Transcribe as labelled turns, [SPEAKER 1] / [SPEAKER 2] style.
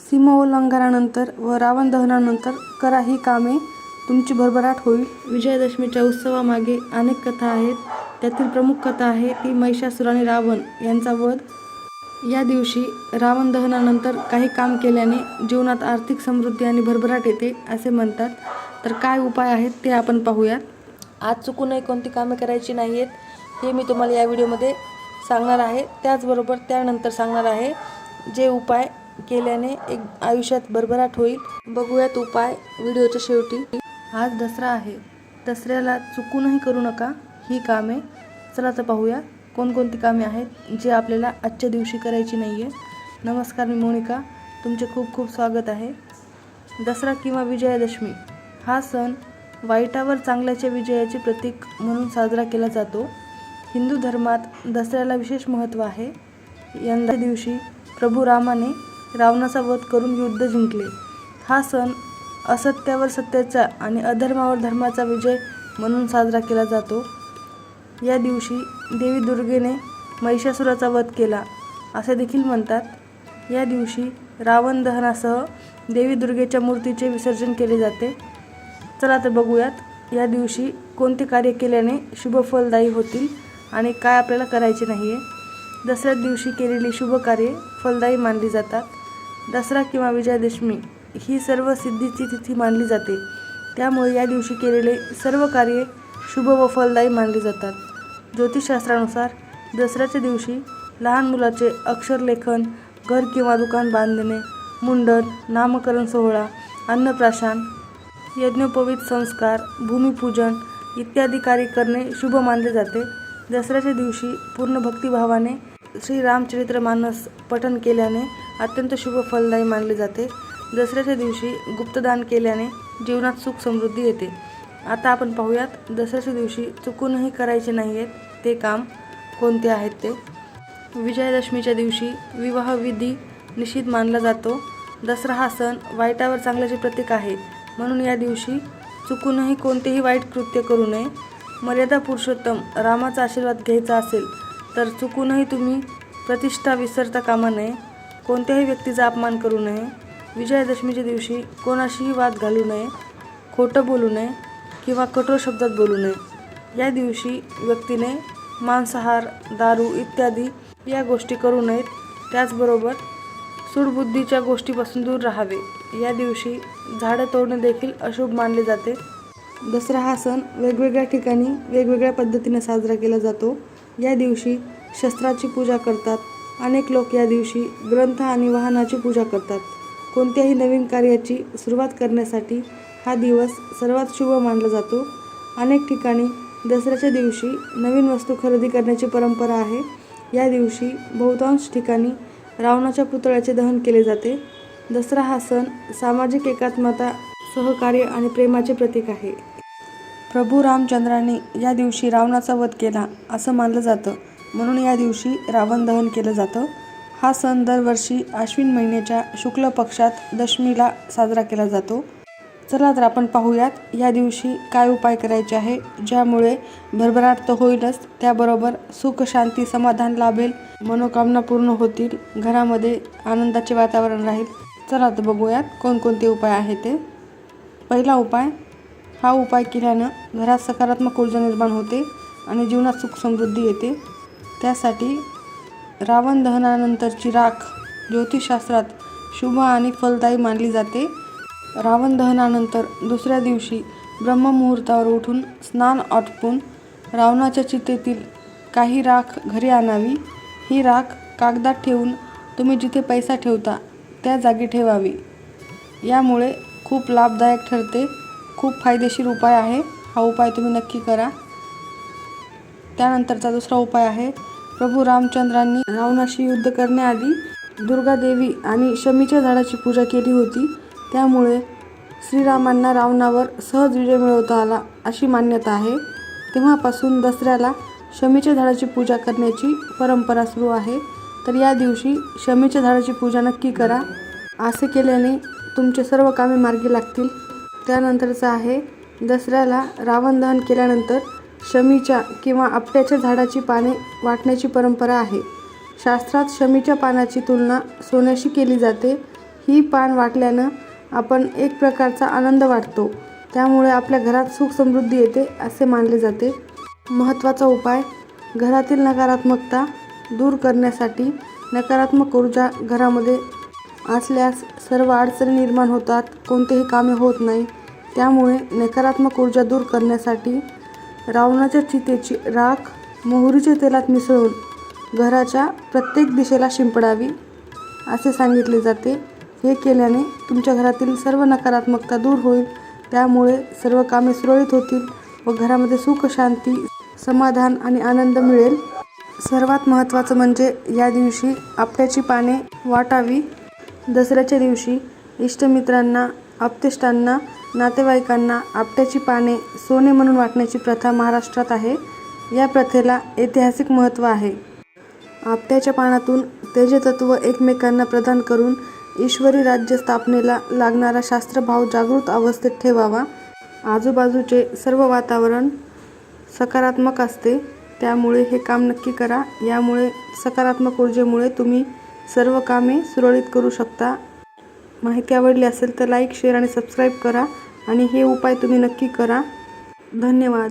[SPEAKER 1] सीमोल्लंघनानंतर व रावण दहनानंतर करा ही कामे. तुमची भरभराट होईल. विजयादशमीच्या उत्सवामागे अनेक कथा आहेत. त्यातील प्रमुख कथा आहे ती महिषासुर आणि रावण यांचा वध. या दिवशी रावण दहनानंतर काही काम केल्याने जीवनात आर्थिक समृद्धी आणि भरभराट येते असे म्हणतात. तर काय उपाय आहेत ते आपण पाहूयात. आज चुकूनही कोणती कामे करायची नाही आहेत हे मी तुम्हाला या व्हिडिओमध्ये सांगणार आहे. त्याचबरोबर त्यानंतर सांगणार आहे जे उपाय केल्याने एक आयुष्यात भरभराट होईल. बघूयात उपाय व्हिडिओच्या शेवटी. आज दसरा आहे. दसऱ्याला चुकूनही करू नका. ही कामे. चला तर पाहूया कोणकोणती कामे आहेत जे आपल्याला आजच्या दिवशी करायची नाही आहे नमस्कार मी मोनिका. तुमचे खूप खूप स्वागत आहे. दसरा किंवा विजयादशमी. हा सण वाईटावर चांगल्याच्या विजयाचे प्रतीक म्हणून साजरा केला जातो. हिंदू धर्मात दसऱ्याला विशेष महत्त्व आहे. यंदा दिवशी प्रभू रामाने रावणाचा वध करून युद्ध जिंकले. हा सण असत्यावर सत्याचा आणि अधर्मावर धर्माचा विजय म्हणून साजरा केला जातो. या दिवशी देवी दुर्गेने महिषासुराचा वध केला असे देखील म्हणतात. या दिवशी रावण दहनासह देवी दुर्गेच्या मूर्तीचे विसर्जन केले जाते. चला तर बघूयात या दिवशी कोणते कार्य केल्याने शुभफलदायी होतील आणि काय आपल्याला करायचे नाही आहे दसऱ्या दिवशी केलेली शुभ कार्ये फलदायी मानली जातात. दसरा किंवा विजयादशमी ही सर्व सिद्धीची तिथी मानली जाते. त्यामुळे या दिवशी केलेले सर्व कार्ये शुभ व फलदायी मानली जातात. ज्योतिषशास्त्रानुसार दसऱ्याच्या दिवशी लहान मुलाचे अक्षरलेखन घर किंवा दुकान बांधणे मुंडन नामकरण सोहळा अन्नप्राशन यज्ञोपवित संस्कार भूमिपूजन इत्यादी कार्य करणे शुभ मानले जाते. दसऱ्याच्या दिवशी पूर्ण भक्तिभावाने श्रीरामचरित्र मानस पठन केल्याने अत्यंत शुभ फलदायी मानले जाते. दसऱ्याच्या दिवशी गुप्तदान केल्याने जीवनात सुख समृद्धी येते. आता आपण पाहूयात दसऱ्याच्या दिवशी चुकूनही करायचे नाही आहेत ते काम कोणते आहेत ते? विजयादशमीच्या दिवशी विवाहविधी निषिद्ध मानला जातो. दसरा हा सण वाईटावर चांगल्याचे प्रतीक आहे. म्हणून या दिवशी चुकूनही कोणतेही वाईट कृत्य करू नये. मर्यादा पुरुषोत्तम रामाचा आशीर्वाद घ्यायचा असेल तर चुकूनही तुम्ही प्रतिष्ठा विसरता कामा नये. कोणत्याही व्यक्तीचा अपमान करू नये. विजयादशमीच्या दिवशी कोणाशीही वाद घालू नये खोटं बोलू नये किंवा कठोर शब्दात बोलू नये. या दिवशी व्यक्तीने मांसाहार दारू इत्यादी या गोष्टी करू नयेत. त्याचबरोबर सूडबुद्धीच्या गोष्टीपासून दूर राहावे. या दिवशी झाडं तोडणे देखील अशुभ मानले जाते. दसरा हा सण वेगवेगळ्या ठिकाणी वेगवेगळ्या पद्धतीने साजरा केला जातो. या दिवशी शस्त्राची पूजा करतात. अनेक लोक या दिवशी ग्रंथ आणि वाहनाची पूजा करतात. कोणत्याही नवीन कार्याची सुरुवात करण्यासाठी हा दिवस सर्वात शुभ मानला जातो. अनेक ठिकाणी दसऱ्याच्या दिवशी नवीन वस्तू खरेदी करण्याची परंपरा आहे. या दिवशी बहुतांश ठिकाणी रावणाच्या पुतळ्याचे दहन केले जाते. दसरा हा सण सामाजिक एकात्मता सहकार्य आणि प्रेमाचे प्रतीक आहे. प्रभू रामचंद्राने या दिवशी रावणाचा वध केला असं मानलं जातं. म्हणून या दिवशी रावण दहन केलं जातं. हा सण दरवर्षी आश्विन महिन्याच्या शुक्ल पक्षात दशमीला साजरा केला जातो. चला तर आपण पाहूयात या दिवशी काय उपाय करायचे आहे ज्यामुळे भरभराट तर होईलच त्याबरोबर सुख शांती समाधान लाभेल मनोकामना पूर्ण होतील घरामध्ये आनंदाचे वातावरण राहील. चला तर बघूयात कोणकोणते उपाय आहे ते. पहिला उपाय हा उपाय केल्यानं घरात सकारात्मक ऊर्जा निर्माण होते आणि जीवनात सुख समृद्धी येते. त्यासाठी रावण दहनानंतरची राख ज्योतिषशास्त्रात शुभ आणि फलदायी मानली जाते. रावण दहनानंतर दुसऱ्या दिवशी ब्रह्ममुहूर्तावर उठून स्नान आटपून रावणाच्या चितेतील काही राख घरी आणावी. ही राख कागदात ठेवून तुम्ही जिथे पैसा ठेवता त्या जागी ठेवावी. यामुळे खूप लाभदायक ठरते. खूप फायदेशीर उपाय आहे. हा उपाय तुम्ही नक्की करा. त्यानंतरचा दुसरा उपाय आहे. प्रभू रामचंद्रांनी रावणाशी युद्ध करण्याआधी दुर्गादेवी आणि शमीच्या झाडाची पूजा केली होती. त्यामुळे श्रीरामांना रावणावर सहज विजय मिळवता आला अशी मान्यता आहे. तेव्हापासून दसऱ्याला शमीच्या झाडाची पूजा करण्याची परंपरा सुरू आहे. तर या दिवशी शमीच्या झाडाची पूजा नक्की करा. असे केल्याने तुमचे सर्व कामे मार्गी लागतील. त्यानंतरचं आहे दसऱ्याला रावण दहन केल्यानंतर शमीच्या किंवा आपट्याच्या झाडाची पाने वाटण्याची परंपरा आहे. शास्त्रात शमीच्या पानाची तुलना सोन्याशी केली जाते. ही पान वाटल्यानं आपण एक प्रकारचा आनंद वाटतो. त्यामुळे आपल्या घरात सुख समृद्धी येते असे मानले जाते. महत्त्वाचा उपाय घरातील नकारात्मकता दूर करण्यासाठी नकारात्मक ऊर्जा घरामध्ये असल्यास सर्व अडचणी निर्माण होतात. कोणतेही कामे होत नाही. त्यामुळे नकारात्मक ऊर्जा दूर करण्यासाठी रावणाच्या चितेची राख मोहरीच्या तेलात मिसळून घराच्या प्रत्येक दिशेला शिंपडावी असे सांगितले जाते. हे केल्याने तुमच्या घरातील सर्व नकारात्मकता दूर होईल. त्यामुळे सर्व कामे सुरळीत होतील व घरामध्ये सुख शांती समाधान आणि आनंद मिळेल. सर्वात महत्त्वाचं म्हणजे या दिवशी आपट्याची पाने वाटावी. दसऱ्याच्या दिवशी इष्टमित्रांना आप्तेष्टांना नातेवाईकांना आपट्याची पाने सोने म्हणून वाटण्याची प्रथा महाराष्ट्रात आहे. या प्रथेला ऐतिहासिक महत्त्व आहे. आपट्याच्या पानातून तेजतत्व एकमेकांना प्रदान करून ईश्वरी राज्य स्थापनेला लागणारा शास्त्रभाव जागृत अवस्थेत ठेवावा. आजूबाजूचे सर्व वातावरण सकारात्मक असते. त्यामुळे हे काम नक्की करा. यामुळे सकारात्मक ऊर्जेमुळे तुम्ही सर्व कामे सुरळीत करू शकता. माहिती आवडली असेल तर लाईक शेअर आणि सबस्क्राईब करा. आणि हे उपाय तुम्ही नक्की करा. धन्यवाद.